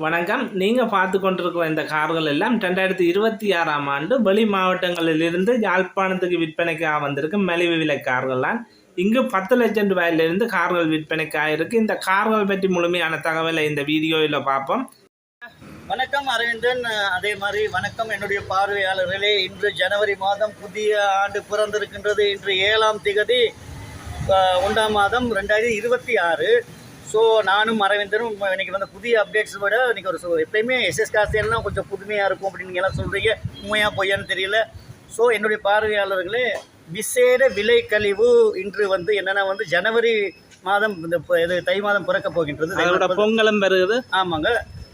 வணக்கம். நீங்கள் பார்த்து கொண்டிருக்கிற இந்த கார்கள் எல்லாம் ரெண்டாயிரத்தி இருபத்தி ஆறாம் ஆண்டு வெளி மாவட்டங்களிலிருந்து யாழ்ப்பாணத்துக்கு விற்பனைக்காக வந்திருக்கு. மலிவு விலை கார்கள்லாம் இங்கு பத்து லட்சம் ரூபாயிலிருந்து கார்கள் விற்பனைக்காக இருக்குது இந்த கார்கள் பற்றி முழுமையான தகவலை இந்த வீடியோவில் பார்ப்போம். வணக்கம் அரவிந்தன். அதே மாதிரி வணக்கம் என்னுடைய பார்வையாளர்களே. இன்று ஜனவரி மாதம் புதிய ஆண்டு பிறந்திருக்கின்றது. இன்று ஏழாம் திகதி ஒன்றாம் மாதம் ரெண்டாயிரத்தி இருபத்தி ஆறு. ஸோ நானும் அரவிந்தனும் இன்னைக்கு வந்து புதிய அப்டேட்ஸ் விட இன்னைக்கு ஒரு எப்பயுமே எஸ்எஸ் காசியெல்லாம் கொஞ்சம் புதுமையாக இருக்கும் அப்படின்னு நீங்க எல்லாம் சொல்கிறீங்க உண்மையா பொய்யான்னு தெரியல. ஸோ என்னுடைய பார்வையாளர்களே விசேட விலை கழிவு இன்று வந்து என்னென்னா வந்து ஜனவரி மாதம் இந்த இது தை மாதம் பிறக்க போகின்றது. பொங்கலும் வருது. ஆமாங்க.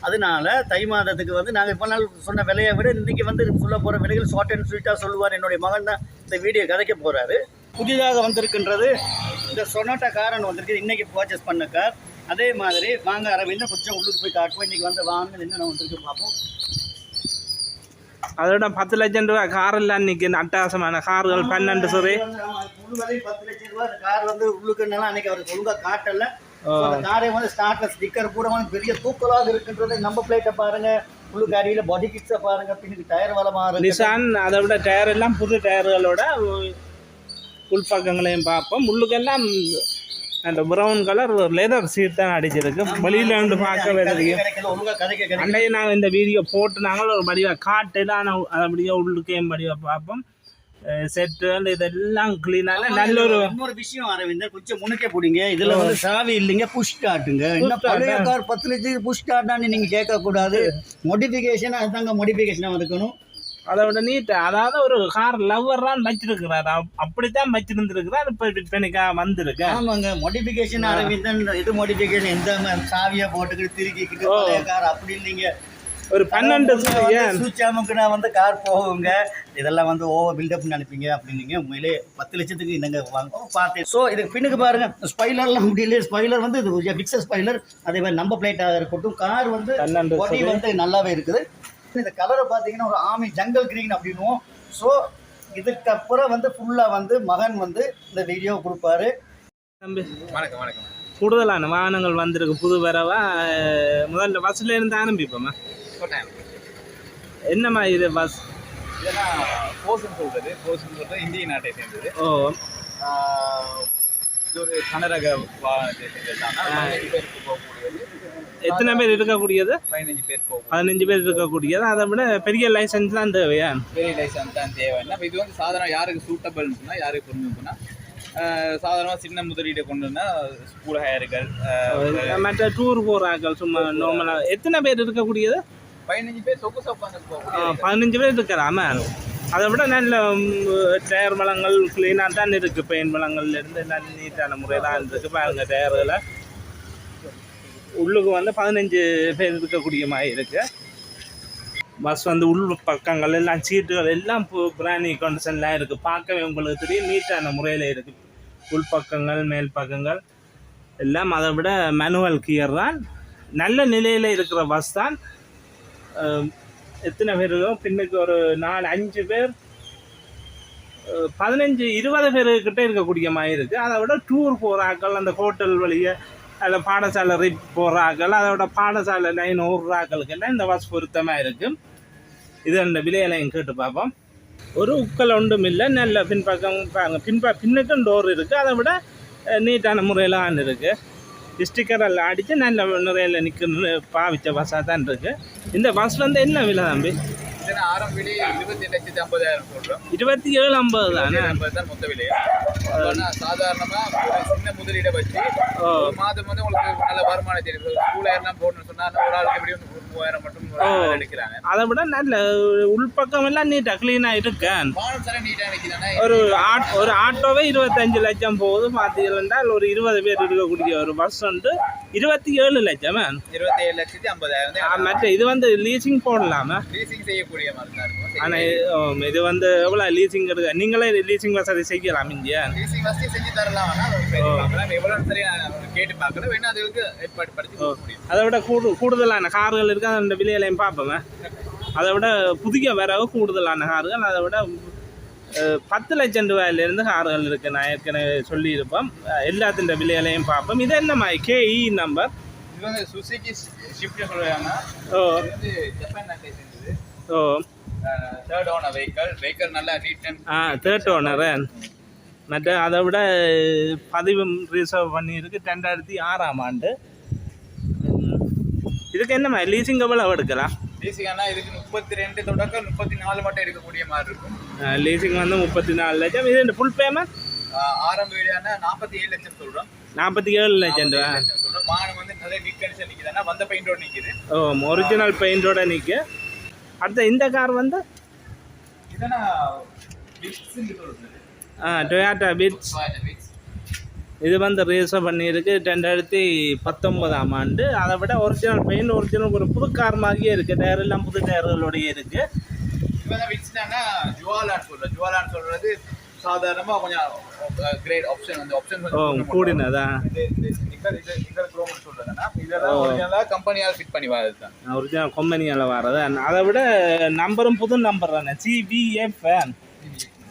அதனால தை மாதத்துக்கு வந்து நாங்கள் இப்போ நாள் சொன்ன விலையை விட இன்றைக்கி வந்து சொல்ல போகிற விலைகள் ஷார்ட் அண்ட் ஸ்வீட்டாக சொல்லுவார். என்னுடைய மகன் தான் இந்த வீடியோ கதைக்க போகிறாரு புதிதாக வந்திருக்கின்றது. இந்த சொனாட்டா காரன் வந்திருக்கு இன்றைக்கி பர்ச்சேஸ் பண்ண கார். அதே மாதிரி வாங்க அரவிந்தன் கொஞ்சம் உள்ளுக்கு போய் காட்டுவோம். இன்றைக்கி வந்து வாங்க என்னென்ன வந்திருக்கு பார்ப்போம். அதோட பத்து லட்சம் ரூபாய் காரெல்லாம் இன்னைக்கு அட்டகாசமான கார்கள் பன்னெண்டு சுரை பத்து லட்சம் ரூபாய். இந்த கார் வந்து உள்ளுக்குன்னால அன்னைக்கு அவருக்கு ஒழுங்காக காட்டல. காரை வந்து ஸ்டார்ட்ல ஸ்டிக்கர் கூட வந்து பெரிய தூக்கலாக இருக்கின்றது நம்ம பிளேட்டை பாருங்க. உள்ளுக்கு அடியில் பாடி கிட்ஸை பாருங்க. பின்னுக்கு டயர் வளமாக இருக்கு. நிசான் அதை விட டயர் எல்லாம் புது டயர்களோட உள்பக்கங்களையும் பார்ப்போம். உள்ளுக்கெல்லாம் அந்த ப்ரௌன் கலர் லெதர் சீட் தான் அடிச்சிருக்கு. வெளியில இருந்து பார்க்க வேண்டியது. கிடைக்கல ஒழுங்கா கதைக்க கிடைக்கல அன்றைய நாங்கள் இந்த வீடியோ போட்டு நாங்கள் ஒரு வடிவாக காட்டெல்லாம் அப்படியே உள்ளுக்கையும் வடிவாக பார்ப்போம். செட்டு இதெல்லாம் க்ளீனாக நல்ல ஒரு இன்னொரு விஷயம் அரவிந்தர் கொஞ்சம் முன்னுக்கே போடுங்க. இதுல வந்து சாவி இல்லைங்க புஷ் ஸ்டார்ட்டுங்க start பழைய? கார் பத்து லட்சம் புஷ் ஸ்டார்ட்டான்னு நீங்க கேட்க கூடாது மோடிஃபிகேஷன் அதுதாங்க மோடிஃபிகேஷனாக இருக்கணும் அதை விட நீட்டு அதாவது ஒரு கார் லவ்வர்லாம் வச்சிருக்கிறார் அப்- அப்படித்தான் வச்சிருந்துருக்கிறார் இப்போ விற்பனைக்காக வந்திருக்கு. ஆமாங்க மோடிஃபிகேஷன் அரவிந்தன் இது மோடிஃபிகேஷன் எந்த சாவியை போட்டுக்கிட்டு திருக்கிக்கிட்டு கார் அப்படி இல்லைங்க. ஒரு பன்னெண்டு சூச்சாமுக்கு நான் வந்து கார் போகுங்க. இதெல்லாம் வந்து ஓவர் பில்டப் நினைப்பீங்க அப்படின்னீங்க. உண்மையிலே பத்து லட்சத்துக்கு என்னங்க வாங்க பார்த்தேன். ஸோ இதுக்கு பின்னுக்கு பாருங்க. ஸ்பைலர்லாம் முடியல ஸ்பைலர் வந்து இது பிக்சர் ஸ்பைலர் அதே மாதிரி நம்பர் பிளேட்டாக இருக்கட்டும் கார் வந்து பொடி வந்து நல்லாவே இருக்குது. இந்த கலரை பார்த்தீங்கன்னா ஒரு ஆமி ஜங்கல் கிரீன் அப்படின்னுவோம். ஸோ இதுக்கப்புறம் வந்து ஃபுல்லாக வந்து மகன் வந்து இந்த வீடியோ கொடுப்பாரு. தம்பி வணக்கம் வணக்கம். கூடுதலான வாகனங்கள் வந்திருக்கு. புது வரவா? முதல்ல பஸ்ல இருந்து ஆரம்பிப்போமா? கொட்டாயம் என்னம்மா இது பஸ் இதெல்லாம் போஸ்ன்னு சொல்றது. போஸ்ன்னு சொல்றது இந்திய நாட்டை சேர்ந்தது. ஓ. இது ஒரு கனரக எத்தனை பேர் இருக்கக்கூடியது? பதினஞ்சு பேர் பதினஞ்சு பேர் இருக்கக்கூடியது. அதை விட பெரிய லைசன்ஸ் தான் தேவையா? பெரிய லைசன்ஸ் தான் இப்போ இது வந்து சாதாரண யாருக்கு சூட்டபிள்னு சொன்னால் யாருக்கு பொருந்துன்னா சாதாரணமாக சின்ன முதலீடு கொண்டுன்னா ஸ்கூல் ஹயர்கள் மற்ற டூர் போகிறார்கள் சும்மா நார்மலாக எத்தனை பேர் இருக்கக்கூடியது? பதினஞ்சு பேர் போகக்கூடிய பதினஞ்சு பேர் இருக்கிறாம அதை விட நல்ல டயர் வளங்கள் க்ளீனாக தான் இருக்குது பெயின் வளங்கள்லேருந்து நல்ல நீட்டான முறை தான் இருக்குது பாருங்க டயரில் உள்ளுக்கு வந்து பதினஞ்சு பேர் இருக்கக்கூடிய மாதிரி இருக்குது பஸ் வந்து உள் பக்கங்கள் எல்லாம் சீட்டுகள் எல்லாம் பிராணி கண்டிஷன்லாம் இருக்குது பார்க்கவே உங்களுக்கு தெரியும் நீட்டான முறையில் இருக்குது உள் பக்கங்கள் மேல் பக்கங்கள் எல்லாம். அதை விட மேனுவல் கியர் தான். நல்ல நிலையில் இருக்கிற பஸ் தான். எத்தனை பேர் இருக்கோம்? பின்னுக்கு ஒரு நாலு அஞ்சு பேர். பதினஞ்சு இருபது பேருக்கிட்ட இருக்கக்கூடிய மாதிரி இருக்குது அதை விட டூர் போகிறாக்கள் அந்த ஹோட்டல் வழியே அதில் பாடசாலை ரிப் போகிறாக்கள் அதை விட பாடசாலை லைன் ஓடுறாக்களுக்கெல்லாம் இந்த பஸ் பொருத்தமாக இருக்குது இது அந்த விலையெல்லாம் கேட்டு பார்ப்போம். ஒரு உக்கல் ஒன்றும் இல்லை நல்ல பின்பக்கம் பின்ப பின்னுக்கும் டோர் இருக்குது அதை விட நீட்டான முறையில் இருக்குது ஸ்டிக்கர் எல்லாம் அடித்து நல்ல நிறையில் நிற்க பாவிச்ச பஸ்ஸாக தான் இருக்குது இந்த பஸ் வந்து என்ன விலை தம்பி இருபத்தி லட்சத்தி ஐம்பதாயிரம் சொல்கிறோம் இருபத்தி ஏழு ஐம்பது தானே மொத்த விலை சாதாரணமாக சின்ன முதலீடை வச்சு மாதம் வந்து உங்களுக்கு நல்ல வருமானம் தெரியும் ஸ்கூல் யாரெல்லாம் போகணும்னு சொன்னா ஒரு ஆளுக்கு எப்படியும் ஒரு மூவாயிரம் மட்டும் ஒரு ஆள் எடுக்கிறாங்க. அதை விட நல்ல உள்பக்கம் எல்லாம் நீட்டாக க்ளீனாக இருக்கேன். ஒரு ஒரு ஆட்டோவே இருபத்தஞ்சு லட்சம் போகுது பார்த்தீங்கன்னா ஒரு இருபது பேர் இருக்கக்கூடிய ஒரு பஸ் வந்து இருபத்தி ஏழு லட்சம் இருபத்தி ஏழு லட்சத்தி ஐம்பதாயிரம் மற்ற இது வந்து லீசிங் போடலாமா? லீசிங் செய்யக்கூடிய மாதிரி ஆனால் இது வந்து எவ்வளோ லீசிங் எடுக்க நீங்களே லீசிங் வசதி செய்யலாம் இங்கே லீசிங் வசதி செஞ்சு தரலாம் எவ்வளோ கேட்டு பார்க்கல வேணா அதுக்கு ஏற்பாடு படுத்தி அதை விட கூடு கூடுதலான கார்கள் இருக்குது அந்த விலையிலையும் பார்ப்போமே. அதை விட புதிய வரவு கூடுதலான கார்கள் அதை விட பத்து லட்சம் ரூபாயிலிருந்து கார்கள் இருக்குது நான் ஏற்கனவே சொல்லியிருப்போம். எல்லாத்தின் விலையிலையும் பார்ப்போம். இது என்ன மாதிரி? கேஇ நம்பர் இது வந்து சுசுகி ஷிஃப்ட் சொல்றாங்க ஓ. ஜப்பான் நாட்டை சேர்ந்தது ஓ. தேர்ட் ஓனர் வெஹிக்கல் வெஹிக்கல் நல்லா அண்ட் ஆ தேர்ட் ஓனரு மற்ற அதை விட பதிவு ரிசர்வ் பண்ணியிருக்கு ரெண்டாயிரத்தி ஆறாம் ஆண்டு. இதுக்கு என்னம்மா லீசிங் எவ்வளோ எடுக்கலாம் லீசிங்னா இதுக்கு முப்பத்தி ரெண்டு தொடக்கம் முப்பத்தி நாலு மட்டும் எடுக்கக்கூடிய மாதிரி இருக்கும். லீசிங் வந்து முப்பத்தி நாலு லட்சம். இது ஃபுல் பேமெண்ட் ஆரம்ப வீடான நாற்பத்தி ஏழு லட்சம் சொல்றோம். நாற்பத்தி ஏழு லட்சம் ரூபா. சொல்றோம். வாகனம் வந்து நல்ல நீட் கண்டிஷன் நிக்குதுன்னா வந்த பெயிண்டோட நிக்குது. ஓ ஒரிஜினல் பெயிண்டோட நிற்க அடுத்த இந்த கார் வந்து ஆ டொயாட்டா பிட்ஸ் இது வந்து ரிஜிஸ்டர் பண்ணியிருக்கு. ரெண்டாயிரத்தி பத்தொன்பதாம் ஆண்டு. அதை விட ஒரிஜினல் பெயிண்ட் ஒரிஜினல் ஒரு புது கார் மாதிரியே இருக்குது டயர் எல்லாம் புது டயர்களோடய இருக்குது ஜுவாலான்னு சொல்றேன் ஜுவாலான்னு சொல்றது சாதாரணமா கொஞ்சம் கிரேட் ஆப்ஷன் அந்த ஆப்ஷன் இது இது இது இதெல்லாம் ஒரிஜினலா கம்பெனியால் ஃபிட் பண்ணி வரது தான். ஒரிஜினல் கம்பெனியால் வர்றது அதை விட நம்பரும் புது நம்பர் தானே. சிபிஎஃப்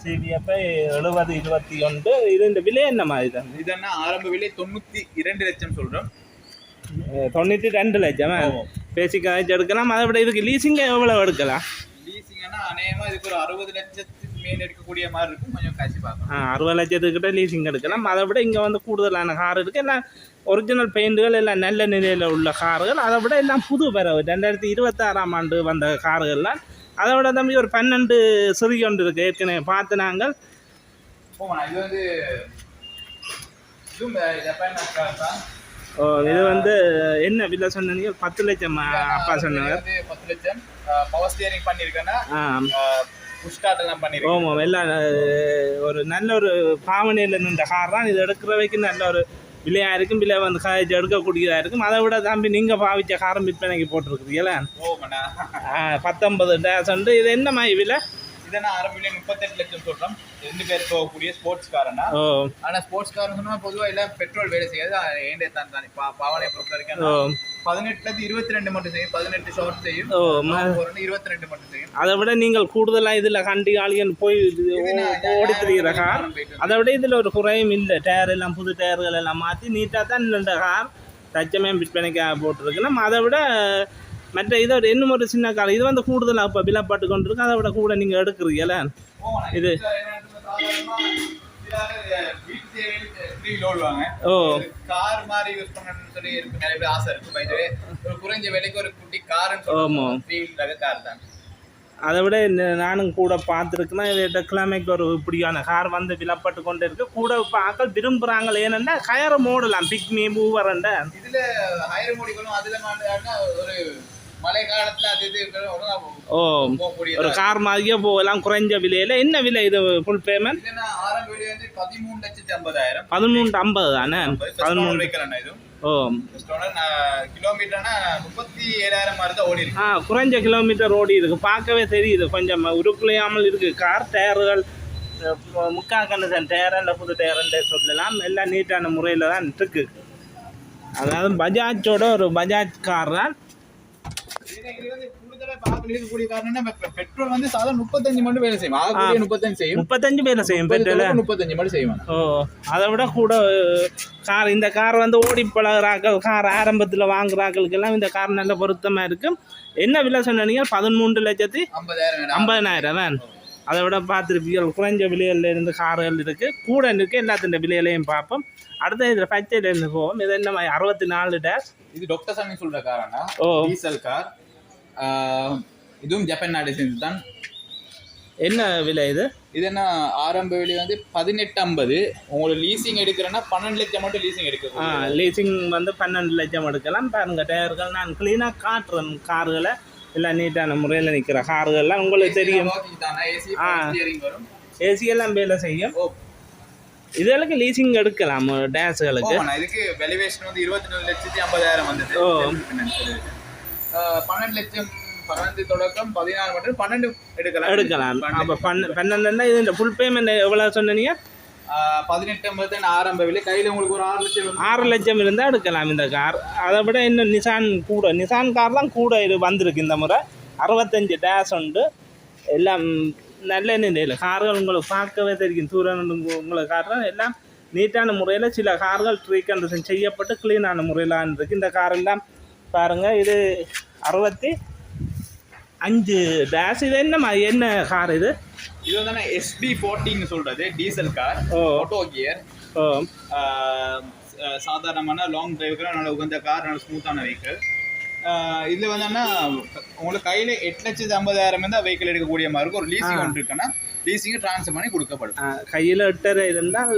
சிபிஎஃப் எழுபது இருபத்தி ஒன்று. இது இந்த விலை என்ன மாதிரி தான்? இதென்னா ஆரம்ப விலை தொண்ணூத்தி இரண்டு லட்சம் சொல்றோம். தொண்ணூற்றி ரெண்டு லட்சம்? பேசிக்காக எடுக்கலாம். அதை விட இதுக்கு லீசிங்க எவ்வளோ எடுக்கலாம்? லீசிங்னா அநேகமா இதுக்கு ஒரு அறுபது லட்சத்துக்கு மேல் எடுக்கக்கூடிய மாதிரி இருக்கும். கொஞ்சம் காட்சி பார்க்கலாம் ஆ அறுபது லட்சத்துக்கிட்ட லீசிங் எடுக்கலாம். அதை விட இங்கே வந்து கூடுதலான கார் இருக்குது எல்லாம் ஒரிஜினல் பெயிண்டுகள் எல்லாம் நல்ல நிலையில் உள்ள கார்கள் அதை விட எல்லாம் புது வரவு. ரெண்டாயிரத்தி இருபத்தாறாம் ஆண்டு வந்த கார்கள்லாம் அதை விட தம்பி ஒரு பன்னெண்டு சிறிகொண்டு இருக்குது ஏற்கனவே பார்த்து நாங்கள். இது வந்து ஓ, இது வந்து என்ன விலை சொன்னீங்க? பத்து லட்சம்? அப்பா சொன்னாங்க பத்து லட்சம். பவர் ஸ்டியரிங் பண்ணியிருக்கேன்னா ஆ புஷ் ஸ்டார்ட் எல்லாம் ஒரு நல்ல ஒரு பாவனையில் நின்ற கார் தான். இது எடுக்கிறவைக்கு நல்ல ஒரு விலையாக இருக்கும். விலை வந்து காய்ச்சி எடுக்கக்கூடியதாக இருக்கும். அதை விட தம்பி நீங்கள் பாவிச்ச காரம் விற்பனைக்கு போட்டிருக்கிறீங்களா. பத்தொன்பது டேஸ் இது என்ன மாதிரி விலை? இதனா ஆரம்ப விலை முப்பத்தெட்டு லட்சம் சொல்றோம். ரெண்டு பேர் போகக்கூடிய ஸ்போர்ட்ஸ் காரனா ஆனா ஸ்போர்ட்ஸ் கார்னு சொன்னா பொதுவா எல்லாம் பெட்ரோல் வேலை செய்யாது. ஏண்டே தான் தானே பா பாவனை பொறுத்த வரைக்கும். பதினெட்டுல இருந்து இருபத்தி ரெண்டு மட்டும் செய்யும். பதினெட்டு ஷார்ட் செய்யும். இருபத்தி ரெண்டு மட்டும் செய்யும். அதை விட நீங்கள் கூடுதலாக இதில் கண்டி ஆளியன் போய் ஓடி திரிகிற கார்? அதை விட இதில் ஒரு குறையும் இல்லை. டயர் எல்லாம் புது டயர்கள் எல்லாம் மாற்றி நீட்டாக தான் இந்த கார். தச்சமே விற்பனைக்காக போட்டிருக்கு நம்ம அதை விட மற்ற இதை ஒரு இன்னும் ஒரு சின்ன கார் இது வந்து கூடுதலாக இப்போ விழாப்பாட்டு கொண்டு இருக்கு அதை விட கூட நீங்கள் எடுக்கிறீங்கள இது. ஓ. கார் மாதிரி யூஸ் பண்ணணும்னு சொல்லி நிறைய பேர் ஆசை இருக்கு ஒரு குறைஞ்ச விலைக்கு ஒரு குட்டி கார் கார் தான் அதை விட நானும் கூட பார்த்துருக்குன்னா இது கிழமைக்கு ஒரு இப்படியான கார் வந்து விலப்பட்டு கொண்டு இருக்கு கூட இப்போ ஆக்கள் விரும்புகிறாங்க ஏனென்னா கயரை மூடலாம் பிக்மி மூவரண்ட இதுல ஹையர் மோடிகளும் அதுல மாட்டாங்கன்னா ஒரு மழை காலத்துல அது இது இருக்கிற ஒழுங்கா ஓ ஒரு கார் மாதிரியே போகலாம் குறைஞ்ச விலையில். என்ன விலை இது ஃபுல் பேமெண்ட் பதிமூணு லட்சத்தி ஐம்பதாயிரம். ஐம்பது தானே? பதிமூணு வைக்கிறேன் இது. ஓ. கிலோமீட்டர்னா முப்பத்தி ஏழாயிரம் மாதிரி தான் ஓடி இருக்கு. ஆ குறைஞ்ச கிலோமீட்டர் ஓடி இருக்கு. பார்க்கவே தெரியுது. கொஞ்சம் உருக்குலையாமல் இருக்கு. கார் டயர்கள் முக்கா கண்டிஷன் டயர் இல்லை புது டயர்ன்றே சொல்லலாம். எல்லாம் நீட்டான முறையில் தான் இருக்கு. அதாவது பஜாஜோட ஒரு பஜாஜ் கார் தான். பெட்ரோல் வந்து சாதாரண முப்பத்தஞ்சு மட்டும் வேலை செய்யும் ஆகக்கூடிய முப்பத்தஞ்சு செய்யும் முப்பத்தஞ்சு பேர் செய்யும் பெட்ரோல் முப்பத்தஞ்சு மட்டும் செய்வாங்க ஓ அதை விட கூட கார் இந்த கார் வந்து ஓடி பழகிறாக்கள் கார் ஆரம்பத்தில் வாங்குறாக்களுக்கெல்லாம் இந்த கார் நல்ல பொருத்தமாக இருக்கும். என்ன விலை சொன்னீங்க? பதிமூன்று லட்சத்தி ஐம்பதாயிரம் ஐம்பதனாயிரம் தான். அதை விட பார்த்துருப்பீர்கள் குறைஞ்ச விலையில இருந்து கார்கள் இருக்குது கூட இருக்குது எல்லாத்தின் விலையிலையும் பார்ப்போம். அடுத்த இதில் பச்சையிலேருந்து போவோம். இது என்ன அறுபத்தி நாலு டேஷ் இது டாக்டர் சாமி சொல்ற காரனா ஓ. டீசல் கார் இதுவும் ஜப்பான் நாட்டை சேர்ந்து தான் என்ன விலை இது? இது என்ன ஆரம்ப விலை வந்து பதினெட்டு ஐம்பது. உங்களுக்கு லீசிங் எடுக்கிறேன்னா பன்னெண்டு லட்சம் மட்டும் லீசிங் ஆ எடுக்க லீசிங் வந்து பன்னெண்டு லட்சம் எடுக்கலாம். பாருங்க டயர்கள் நான் க்ளீனாக காட்டுறேன் கார்களை. எல்லாம் நீட்டான முறையில் நிற்கிற கார்கள்லாம் உங்களுக்கு தெரியும். ஏசி ஆ. ஸ்டியரிங் வரும். ஏசி எல்லாம் வேலை செய்யும். இதற்கு லீசிங் எடுக்கலாம் நான் இதுக்கு வெலிவேஷன் வந்து இருபத்தி நாலு லட்சத்தி ஐம்பதாயிரம் வந்தது. ஓ. பன்னெண்டு லட்சம் பன்னெண்டு தொடக்கம் பதினாறு மட்டும் பன்னெண்டு எடுக்கலாம். எடுக்கலாம். அப்போ பன்ன பன்னெண்டுன்னா இது இந்த ஃபுல் பேமெண்ட் எவ்வளோ சொன்னீங்க? பதினெட்டு ஐம்பது ஆரம்ப விலை. கையில உங்களுக்கு ஒரு ஆறு லட்சம். ஆறு லட்சம் இருந்தால் எடுக்கலாம் இந்த கார். அதை விட இன்னும் நிசான் கூட நிசான் கார் தான் கூட இது வந்திருக்கு இந்த முறை. அறுபத்தஞ்சு டேஷ் உண்டு. எல்லாம் நல்ல நிலையில். கார்கள் உங்களுக்கு பார்க்கவே தெரியும். தூரம் உங்களுக்கு காட்டுறோம் எல்லாம் நீட்டான முறையில் சில கார்கள் ரீகண்டிஷன் செய்யப்பட்டு க்ளீனான முறையில் இருக்கு இந்த காரெல்லாம் பாருங்கள் இது அறுபத்தி அஞ்சு டேஷ் இது என்னம்மா என்ன கார் இது? இது வந்து எஸ்பி ஃபோர்ட்டின்னு சொல்றது டீசல் கார். ஆட்டோ கியர் சாதாரணமான லாங் டிரைவுக்கு நல்ல உகந்த கார் நல்ல ஸ்மூத்தான வெஹிக்கிள் இதில் வந்து உங்களுக்கு கையில் எட்டு லட்சத்து ஐம்பதாயிரம் தான் வெஹிக்கிள் எடுக்கக்கூடிய மாதிரி இருக்கும். ஒரு லீசிங் ஒன்று இருக்குன்னா லீசிங்கை ட்ரான்ஸ்ஃபர் பண்ணி கொடுக்கப்படும். கையில் எட்டரை இருந்தால்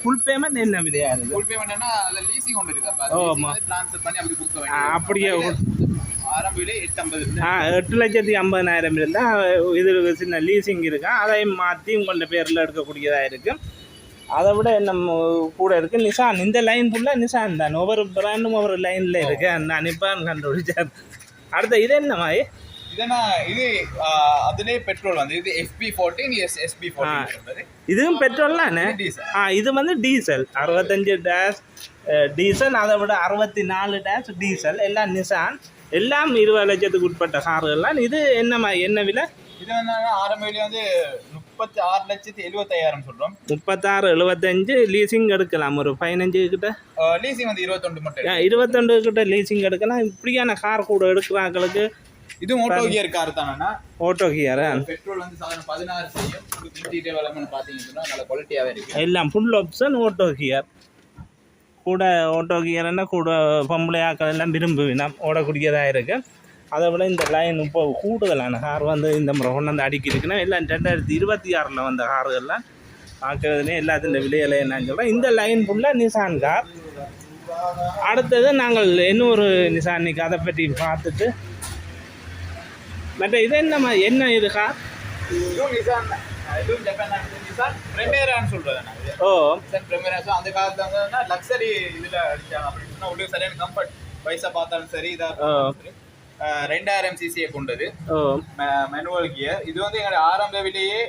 ஃபுல் பேமெண்ட் என்ன விலையாக இருக்குது ஃபுல் பேமெண்ட்னா அதில் லீசிங் ஒன்று இருக்கு. ஓ, ஆமா. ட்ரான்ஸ்ஃபர் பண்ணி அப்படி கொடுக்க ஆ, அப்படியே வேண்டிய ஆரம்ப விலை எட்டு ஐம்பது ஆ எட்டு லட்சத்தி ஐம்பதாயிரம் இருந்தால் இது சின்ன லீசிங் இருக்கா? அதையும் மாற்றி உங்களோட பேரில் எடுக்கக்கூடியதாக இருக்குது அதை விட நம்ம கூட இருக்குது நிசான் இந்த லைன் ஃபுல்லாக நிசான் தான். ஒவ்வொரு பிராண்டும் ஒவ்வொரு லைனில் இருக்கு. நான் நிப்பான் கண்டுபிடிச்சேன் அடுத்த இது என்ன மாதிரி இதனா இது ஆஹ், அதிலே பெட்ரோல் வந்து இது எஃபி ஃபோர்டீன் எஸ் எஸ்பி ஃபோர்டீன் இதுவும் பெட்ரோல்லானே டீசல் ஆ இது வந்து டீசல் அறுபத்தஞ்சு டேஷ் டீசல் அதை விட அறுபத்தி நாலு டேஷ் டீசல் எல்லாம் நிசான் எல்லாம் இருபது லட்சத்துக்கு உட்பட்ட கார்கள்லாம் இது என்னம்மா என்ன விலை இது வந்து ஆரம்ப விலை வந்து முப்பத்தி ஆறு லட்சத்தி எழுபத்தையாயிரம் சொல்றோம் முப்பத்தாறு எழுபத்தஞ்சு லீசிங் எடுக்கலாம் ஒரு பதினஞ்சு கிட்ட லீசிங் வந்து இருபத்தொண்டு மட்டும் இருபத்தொண்டு கிட்ட லீசிங் எடுக்கலாம் இப்படியான கார் கூட எடுக்கிறாங்களுக்கு இது மோட்டோ கியர் கார் தானே ஓட்டோ கியர் பெட்ரோல் வந்து சாதாரண பதினாறு செய்யும். இன்டீரியர் வளர்ந்து பார்த்தீங்கன்னா நல்ல குவாலிட்டியாகவே இருக்கு. எல்லாம் ஃபுல் ஆப்ஷன் ஓட்டோ கியர் கூட ஓட்டோ கியர்னா கூட பொம்பளை ஆக்கள் எல்லாம் விரும்புவினம் ஓடக்கூடியதாக இருக்கு. அதை விட இந்த லைன் இப்போ கூடுதலான கார் வந்து இந்த முறை கொண்டு வந்து அடிக்கிருக்குன்னா எல்லாம் ரெண்டாயிரத்தி இருபத்தி ஆறில் வந்த கார்கள்லாம் பார்க்கறதுலேயே எல்லாத்தின் விலையில என்னன்னு சொல்கிறேன் இந்த லைன் ஃபுல்லாக நிசான் கார் அடுத்தது நாங்கள் இன்னொரு நிசானிக்கு அதை பற்றி பார்த்துட்டு மற்ற இது என்னம்மா என்ன இது கார் இதுவும் நிசான் இதுவும் ஜப்பான் நிசான் பிரமேரான்னு சொல்றது நான். இது. ஓ. அந்த காலத்துல லக்ஸரி இதுல அடிச்சாங்க. அப்படின்னு சொன்னா உள்ளே சரியான கம்ஃபர்ட் வயசா பார்த்தாலும் சரி இதா ரெண்டாயிரம் சிசியை கொண்டது. ஓ. மேனுவல் கியர் இது வந்து எங்களுடைய ஆரம்ப விலையே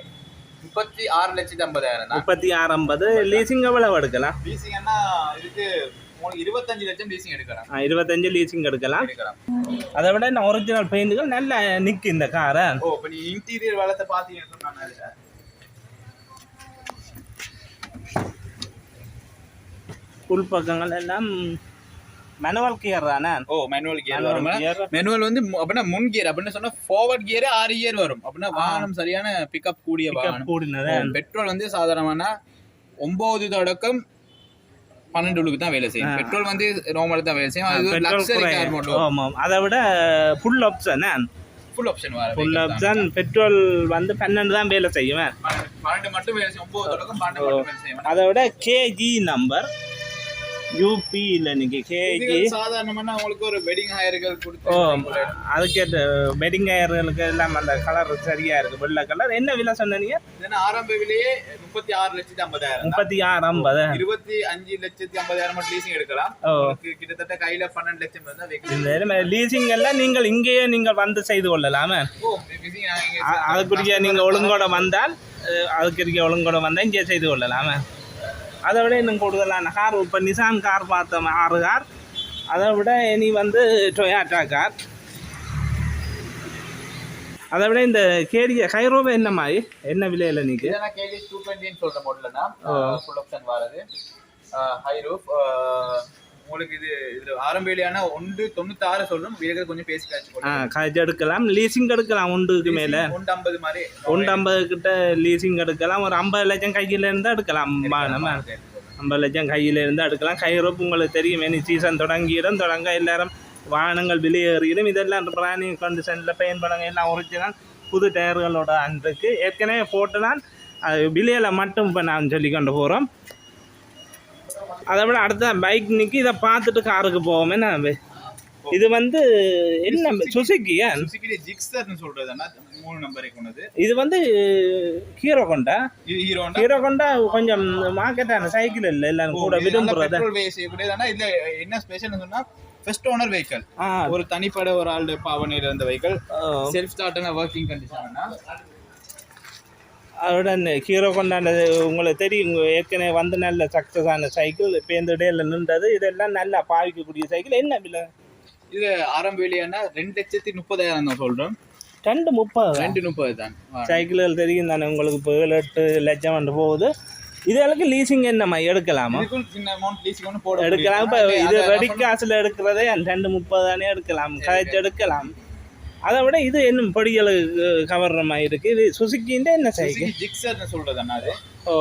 முப்பத்தி ஆறு லட்சத்தி ஐம்பதாயிரம் தான். முப்பத்தி ஆறு ஐம்பது. லீசிங் எவ்வளவு எடுக்கலாம்? லீசிங்னா இதுக்கு உங்களுக்கு இருபத்தஞ்சு லட்சம் லீசிங் எடுக்கலாம் ஆ, இருபத்தஞ்சு லீசிங் எடுக்கலாம். எடுக்கலாம் அதை விட இந்த ஒரிஜினல் பெயிண்ட்டுகள் நல்லா நிற்கு இந்த காரை ஓ இப்போ நீ இன்டீரியர் வளத்தை பார்த்தீங்கன்னு எல்லாம் மேனுவல் கியர் தானே? ஓ மேனுவல் கியர் வரும். மேனுவல் வந்து அப்படின்னா முன் கியர் அப்படின்னு சொன்னா ஃபார்வர்ட் கியரே ஆறு கியர் வரும். அப்படின்னா வாகனம் சரியான பிக்கப் கூடிய வாகனம். பெட்ரோல் வந்து சாதாரணமான ஒன்பது தொடக்கம் பன்னெண்டுக்கு தான் வேலை செய்யும். பெட்ரோல் வந்து நார்மல் தான் வேலை செய்யும். அது லக்ஸரி கார் மட்டும். ஆமாம் அதை விட ஃபுல் ஆப்ஷன் ஃபுல் ஆப்ஷன் வர ஃபுல் ஆப்ஷன் பெட்ரோல் வந்து பன்னெண்டு தான் வேலை செய்வேன் பன்னெண்டு மட்டும் வேலை செய்யும். பன்னெண்டு மட்டும் வேலை செய்யும். அதை விட கேஜி நம்பர் யூபி இல்லை இன்னைக்கு கேஜி இது சாதாரணமான உங்களுக்கு ஒரு வெட்டிங் ஹயர்கள் ஓ கொடுத்து அதுக்கேற்ற வெட்டிங் ஏர்களுக்கு எல்லாம் அந்த கலர் சரியா இருக்கு வெள்ளை கலர் என்ன விலை சொன்னீங்க ஆரம்ப விலையே முப்பத்தி ஆறு லட்சத்தி ஐம்பதாயிரம். முப்பத்தி ஆறு ஐம்பது? இருபத்தி அஞ்சு லட்சத்தி ஐம்பதாயிரம் மட்டும் லீசிங் எடுக்கலாம். கிட்டத்தட்ட கையில பன்னெண்டு லட்சம் லீசிங் எல்லாம் நீங்கள் இங்கேயே நீங்கள் வந்து செய்து கொள்ளலாமே. அதுக்குரிய நீங்கள் ஒழுங்கோட வந்தால் அதுக்குரிய ஒழுங்கோட வந்தால் இங்கே செய்து கொள்ளலாமே. அதை விட இன்னும் கூடுதலான கார். இப்போ நிசான் கார் பார்த்தோம் ஆறு கார். அதை விட இனி வந்து டொயாட்டா கார் அதை விட இந்த கேடிய கைரோவை என்ன மாதிரி? என்ன விலையில் இதெல்லாம் கேஜி டூ டுவெண்ட்டின்னு சொல்ற மாடல்னா ஃபுல் ஆப்ஷன் வருது ஹை ரூஃப் உங்களுக்கு இது இது ஆரம்ப விலையான ஒன்று தொண்ணூத்தாறு சொல்லும். வீடுகள் கொஞ்சம் பேசி காய்ச்சி எடுக்கலாம். லீசிங் எடுக்கலாம் ஒன்றுக்கு மேலே. ஒன்று ஐம்பது மாதிரி. ஒன்று ஐம்பது கிட்ட லீசிங் எடுக்கலாம். ஒரு ஐம்பது லட்சம் கையில் இருந்தால் எடுக்கலாம். நம்ம ஐம்பது லட்சம் கையில் இருந்தால் எடுக்கலாம். கைரோப்பு உங்களுக்கு தெரியும். இனி சீசன் தொடங்கிடும் தொடங்க எல்லாரும் வாகனங்கள் வெளியேறிடும். இதெல்லாம் பிராணி கண்டிஷனில் பெயின் படங்க எல்லாம் ஒரிஜினல் புது டயர்களோட அன்றைக்கு. ஏற்கனவே போட்டு நான் அது விலையில் மட்டும் இப்போ நான் சொல்லி கொண்டு போகிறோம் அதை விட அடுத்த பைக் நிற்கி இதை பார்த்துட்டு காருக்கு போவோமே. நான் இது வந்து என்ன சுசுக்கியா இது வந்து ஹீரோ கொண்டா ஹீரோ கொண்டா கொஞ்சம் மார்க்கெட்டான சைக்கிள் இல்லை எல்லாரும் கூட விரும்புறத. என்ன ஸ்பெஷல் சொன்னா ஃபர்ஸ்ட் ஓனர் வெஹிக்கல் ஒரு தனிப்பட ஒரு ஆள் பாவனையில் இருந்த வெஹிக்கல் செல்ஃப் ஸ்டார்ட்னா ஒர்க்கிங் கண்டிஷன்னா இந்த ஹீரோ கொண்டாண்டது உங்களுக்கு தெரியும் ஏற்கனவே வந்து நல்ல சக்ஸஸ் ஆன சைக்கிள் இப்போ இந்த இடையில நின்றது இதெல்லாம் நல்லா பாவிக்கக்கூடிய சைக்கிள் என்ன விலை? இது ஆரம்ப விலையானா ரெண்டு லட்சத்தி முப்பதாயிரம் தான் சொல்றோம். ரெண்டு முப்பது? ரெண்டு முப்பது தான். சைக்கிள்கள் தெரியும் தானே உங்களுக்கு இப்போ ஏழு எட்டு லட்சம் வந்து போகுது. இதுகளுக்கு லீசிங் என்னம்மா? எடுக்கலாமா? சின்ன அமௌண்ட் லீசிங் ஒன்று போட எடுக்கலாம். இப்போ. இது ரெடி காசில் எடுக்கிறதே ரெண்டு முப்பது தானே எடுக்கலாம் கதைச்சு எடுக்கலாம். அதை விட இது இன்னும் படிகளுக்கு கவர்ற மாதிரி இருக்கு. இது சுசுக்கின்ற என்ன சைக்கு சுசுகி ஜிக்ஸர்னு சொல்றது அண்ணா அது. ஓ.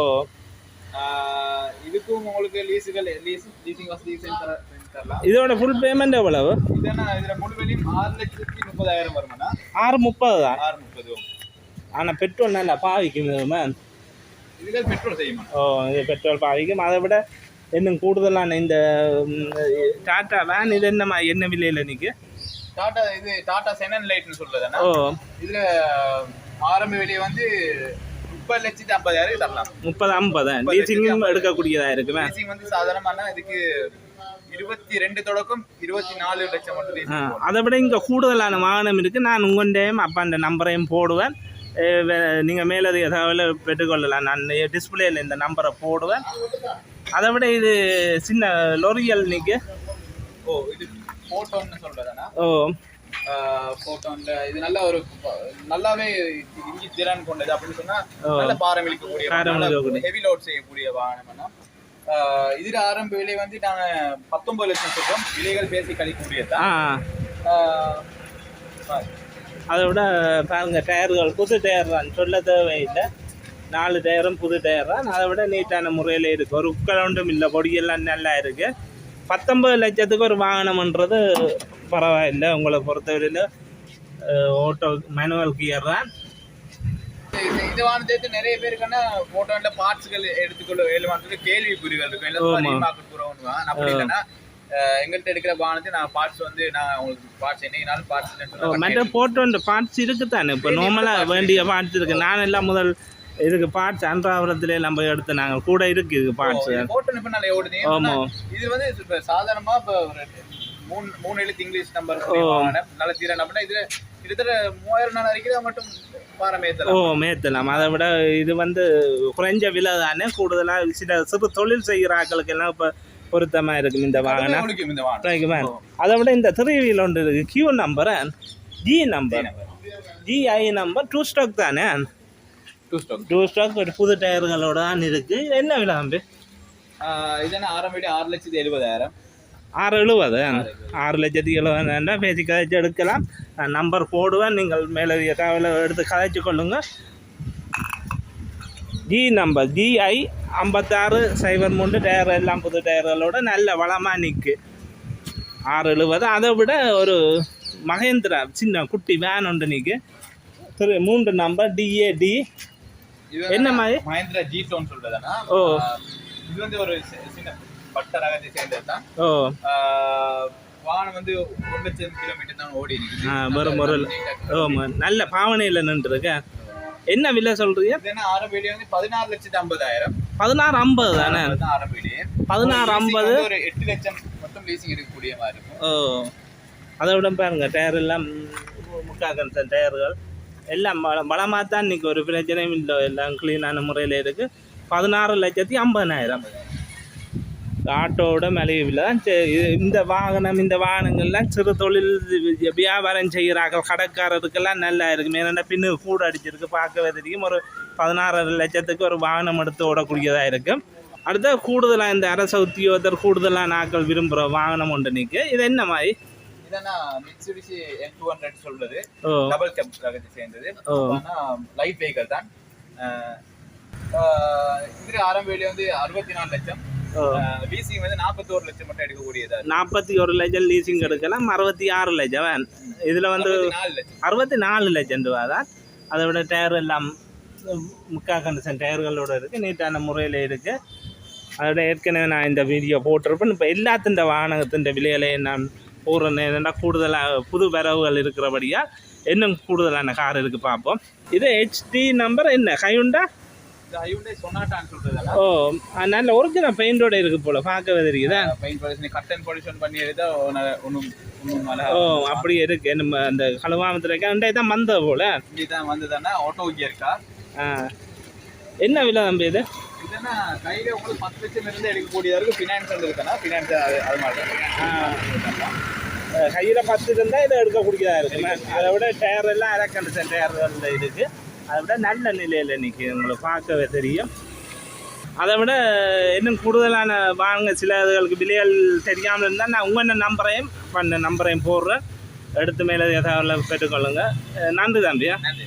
இதுக்கும் உங்களுக்கு லீஸுகள் லீஸ் லீசிங் வசதி தரலாம். இதோட ஃபுல் பேமெண்ட் எவ்வளவு? இதனா இதுல முழு வெளியும் ஆறு லட்சத்தி முப்பதாயிரம் வருமாண்ணா ஆறு முப்பது தான்? ஆறு முப்பது ஆனால் பெட்ரோல் நல்லா பாவிக்கும் மேம் இதுகள் பெட்ரோல் செய்யுமா ஓ இது பெட்ரோல் பாவிக்கும். அதை விட இன்னும் கூடுதலான இந்த டாட்டா வேன் இது என்னம்மா என்ன விலையில் நிற்கு டாடா இது டாடா செனன் லைட்னு ஓ. இதுல ஆரம்ப விலையை வந்து முப்பது லட்சத்தி ஐம்பதாயிரம் தரலாம். முப்பது ஐம்பது. லீசிங்கும் எடுக்கக்கூடியதாக இருக்குமே? லீசிங் வந்து சாதாரணமான இதுக்கு இருபத்தி ரெண்டு தொடக்கம் இருபத்தி நாலு லட்சம் மட்டும். அதை விட இங்கே கூடுதலான வாகனம் இருக்குது நான் உங்கள்டையும் அப்பா அந்த நம்பரையும் போடுவேன். நீங்கள் மேலதிக தகவலை பெற்றுக்கொள்ளலாம். நான் டிஸ்பிளேயில் இந்த நம்பரை போடுவேன். அதை விட இது சின்ன லொரியல் நிற்கு ஓ இது போட்டோன்னு சொல்றதுண்ணா ஓ. போட்டோன்ல இது நல்ல ஒரு நல்லாவே இஞ்சி திறன் கொண்டது அப்படின்னு சொன்னா. நல்ல பாரம் இழுக்கக்கூடிய. ஹெவி லோட் செய்யக்கூடிய வாகனம் ஆஹ் இதுல ஆரம்ப விலை வந்து நாங்க பத்தொன்பது லட்சம் சொல்றோம். விலைகள் பேசி கழிக்கக்கூடியதுதான் அதை விட பாருங்க டயர்கள் புது டயர் தான். சொல்ல தேவையில்லை. நாலு டயரும் புது டயர் தான். அதை விட நீட்டான முறையில் இருக்குது ஒரு உட்கலண்டும் இல்லை பொடியெல்லாம் நல்லா இருக்குது பத்தொம்பது லட்சத்துக்கு ஒரு வாகனம்ன்றது பரவாயில்லை. உங்களை பொறுத்தவரையில் ஓட்டோ மேனுவல் கியர் தான். இது- இது வானத்தை நிறைய பேருக்கான போட்டோல பார்ட்ஸ்கள் எடுத்துக்கொள்ள ஏழுமானதுக்கு கேள்விக்குறிகள் இருக்கும். எல்லாம் அப்படி இல்லைன்னா எங்கள்கிட்ட எடுக்கிற வாகனத்தை நான் பார்ட்ஸ் வந்து நான் உங்களுக்கு பார்ட்ஸ் என்னைக்குனாலும் பார்ட்ஸ் மற்ற போட்டோன்ற பார்ட்ஸ் இருக்குதானே? இப்போ நார்மலாக வேண்டிய பார்ட்ஸ் இருக்குது நான் எல்லாம் முதல் இதுக்கு பார்ட்ஸ் அன்றாவரத்துல எல்லாம் போய் எடுத்து நாங்கள் கூட இருக்குது பார்ட்ஸ் போட்டோ இப்ப நல்லா ஓடுது. ஆமா. இது வந்து இப்ப சாதாரணமா இப்ப மூணு மூணு எழுத்து இங்கிலீஷ் நம்பர் நல்ல தீரன் அப்படின்னா இதுல கிட்டத்தட்ட மூவாயிரம் நாள் வரைக்கும் மட்டும் ஓ மேத்தலாம் அதை விட இது வந்து குறைஞ்ச விலை தானே கூடுதலாக சில சிறு தொழில் செய்கிற ஆட்களுக்கு எல்லாம் இப்போ பொருத்தமாக இருக்கும் இந்த வாகனம். அதை விட இந்த த்ரீ வீல் ஒன்று இருக்குது Q number G number GI number two stroke தானே. டூ ஸ்டாக் டூ ஸ்டாக் ஒரு புது டயர்களோட தான் இருக்குது இது என்ன விலை தம்பி இதென்ன ஆரம்பி ஆறு லட்சத்தி எழுபதாயிரம் ஆறு எழுபது ஆறு லட்சத்தி எழுபதாயிரம் பேசி கதைச்சு எடுக்கலாம் நம்பர் போடுவேன் நீங்கள் மேலே தகவலை எடுத்து கதைச்சு கொள்ளுங்க ஜி நம்பர் ஜிஐ ஐம்பத்தாறு சைபர் மூன்று டயர் எல்லாம் புது டயர்களோட நல்ல வளமாக நிற்கு ஆறு எழுபது அதை விட ஒரு மகேந்திரா சின்ன குட்டி வேன் ஒன்று நிற்கு மூன்று நம்பர் டிஏடி என்ன மாதிரி? மஹேந்திரா ஜி டோன் சொல்றதுன்னா ஓ. இது வந்து ஒரு சின்ன பட்ட ரகத்தை சேர்ந்தது தான். ஓ. வாகனம் வந்து ஒரு லட்சம் கிலோமீட்டர் தான் ஓடி இருக்குது ஆ வரும் வரும் ஓ நல்ல பாவனையில் நின்றுருக்கேன் என்ன விலை சொல்கிறீங்க இது என்ன ஆரம்பியிலே வந்து பதினாறு லட்சத்தி ஐம்பதாயிரம். பதினாறு ஐம்பது தானே? அதுதான் ஆரம்பியிலே பதினாறு ஐம்பது. ஒரு எட்டு லட்சம் மொத்தம் லீசிங் எடுக்கக்கூடிய மாதிரி இருக்கும். ஓ. அதை விட பாருங்க டயர் எல்லாம் முக்கால் கன்சன் டயர்கள் எல்லாம் பல பலமாக தான் இன்றைக்கி ஒரு பிரச்சனையும் இல்லை. எல்லாம் க்ளீனான முறையில் இருக்குது பதினாறு லட்சத்தி ஐம்பதனாயிரம் ஆட்டோவோட மலிவில் தான் இந்த வாகனம் இந்த வாகனங்கள்லாம் சிறு தொழில் வியாபாரம் செய்கிறார்கள் கடைக்காரருக்கெல்லாம் நல்லா இருக்கும். ஏன்னா பின்னு கூட அடிச்சிருக்கு. பார்க்கவே தெரியும். ஒரு பதினாறரை லட்சத்துக்கு ஒரு வாகனம் எடுத்து ஓடக்கூடியதாக இருக்கும் அடுத்த கூடுதலாக இந்த அரசு உத்தியோகத்தர் கூடுதலாக நாட்கள் விரும்புகிற வாகனம் ஒன்று நிற்க இது என்ன மாதிரி? இதனா மிட்சுபிஷி என் டூ ஹண்ட்ரட் சொல்றது. டபுள் கேப் சேர்ந்தது. லைட் வெஹிக்கல் தான். இதுல ஆரம்பியிலே வந்து அறுபத்தி நாலு லட்சம். லீசிங் வந்து நாற்பத்தோரு லட்சம் மட்டும் எடுக்கக்கூடியதா. நாற்பத்தி ஒரு லட்சம் லீசிங் எடுக்கலாம் அறுபத்தி ஆறு லட்சம். இதில் வந்து அறுபத்தி நாலு லட்சம். ரூபா தான். அதை விட டயர் எல்லாம் முக்கால் கண்டிஷன் டயர்களோட இருக்குது நீட்டான முறையில் இருக்குது அதோட ஏற்கனவே நான் இந்த வீடியோ போட்டிருப்பேன். இப்போ எல்லாத்தின் வாகனத்தின் விலையிலையும் நான் போடுறேன் என்னென்னா கூடுதலாக புது வரவுகள் இருக்கிறபடியாக இன்னும் கூடுதலான கார் இருக்குது பார்ப்போம். இது ஹெச்டி நம்பர் என்ன? ஹையுண்டா ஓ நல்ல ஒரிஜினல் பெயிண்டோட இருக்குது போல் பார்க்கவே தெரியுதா? ஓ அப்படி இருக்கு. நம்ம அந்த கழுவாமத்தில் அண்டே தான் வந்த போல. ஆட்டோ என்ன விலை தம்பி இது? இதுனா கையில உங்களுக்கு பத்து லட்சம் இருந்து எடுக்கக்கூடியதா இருக்கு ஃபினான்ஸ் அது அது மாதிரி கையில் பத்து இருந்தால் இதை எடுக்கக்கூடியதாக இருக்குண்ணா அதை விட டயர் எல்லாம் அரை கண்டிஷன் டயர்கள் இருக்குது அதை விட நல்ல நிலையில் நிற்கி உங்களுக்கு பார்க்கவே தெரியும். அதை விட இன்னும் கூடுதலான வாங்க சில இதுகளுக்கு விலைகள் தெரியாமல் இருந்தால் நான் உங்கள் நம்பரையும் பண்ண நம்பரையும் போடுறேன். எடுத்து மேலே தகவலை பெற்றுக்கொள்ளுங்க. அஹ் நன்றி தம்பியா நன்றி.